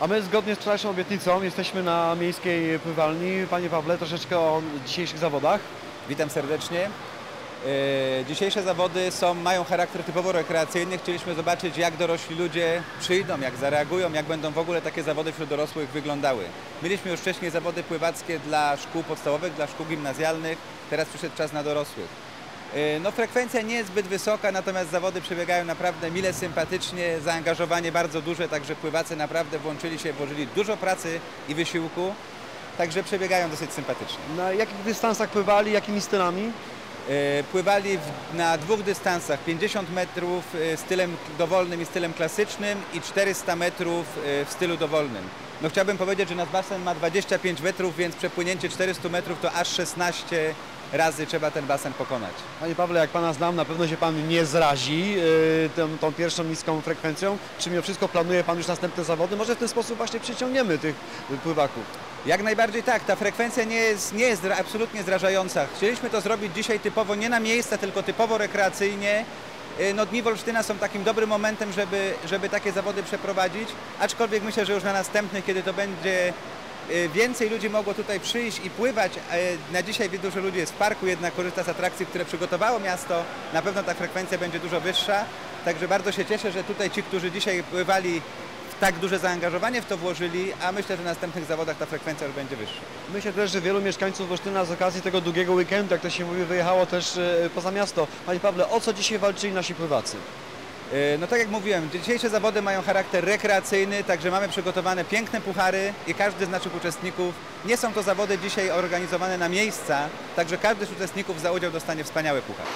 A my zgodnie z wczorajszą obietnicą jesteśmy na miejskiej pływalni. Panie Pawle, troszeczkę o dzisiejszych zawodach. Witam serdecznie. E, Dzisiejsze zawody są, mają charakter typowo rekreacyjny. Chcieliśmy zobaczyć, jak dorośli ludzie przyjdą, jak zareagują, jak będą w ogóle takie zawody wśród dorosłych wyglądały. Mieliśmy już wcześniej zawody pływackie dla szkół podstawowych, dla szkół gimnazjalnych. Teraz przyszedł czas na dorosłych. E, No, frekwencja nie jest zbyt wysoka, natomiast zawody przebiegają naprawdę mile, sympatycznie, zaangażowanie bardzo duże, także pływacy naprawdę włączyli się, włożyli dużo pracy i wysiłku, także przebiegają dosyć sympatycznie. Na jakich dystansach pływali, jakimi stylami? E, Pływali na dwóch dystansach 50 metrów e, stylem dowolnym i stylem klasycznym i 400 metrów w stylu dowolnym. No chciałbym powiedzieć, że nasz basen ma 25 metrów, więc przepłynięcie 400 metrów to aż 16 razy trzeba ten basen pokonać. Panie Pawle, jak Pana znam, na pewno się Pan nie zrazi yy, tą, tą pierwszą niską frekwencją. Czy mimo wszystko planuje Pan już następne zawody? Może w ten sposób właśnie przyciągniemy tych pływaków. Jak najbardziej tak, ta frekwencja nie jest, nie jest absolutnie zrażająca. Chcieliśmy to zrobić dzisiaj typowo nie na miejsca, tylko typowo rekreacyjnie. Y, No dni Wolsztyna są takim dobrym momentem, żeby, żeby takie zawody przeprowadzić, aczkolwiek myślę, że już na następny, kiedy to będzie więcej ludzi mogło tutaj przyjść i pływać. y, Na dzisiaj dużo ludzi jest w parku, jednak korzysta z atrakcji, które przygotowało miasto. Na pewno ta frekwencja będzie dużo wyższa, także bardzo się cieszę, że tutaj ci, którzy dzisiaj pływali, tak duże zaangażowanie w to włożyli, a myślę, że w następnych zawodach ta frekwencja już będzie wyższa. Myślę też, że wielu mieszkańców Wolsztyna z okazji tego długiego weekendu, jak to się mówi, wyjechało też y, poza miasto. Panie Pawle, o co dzisiaj walczyli nasi pływacy? E, No tak jak mówiłem, dzisiejsze zawody mają charakter rekreacyjny, także mamy przygotowane piękne puchary i każdy z naszych uczestników, nie są to zawody dzisiaj organizowane na miejsca, także każdy z uczestników za udział dostanie wspaniały puchar.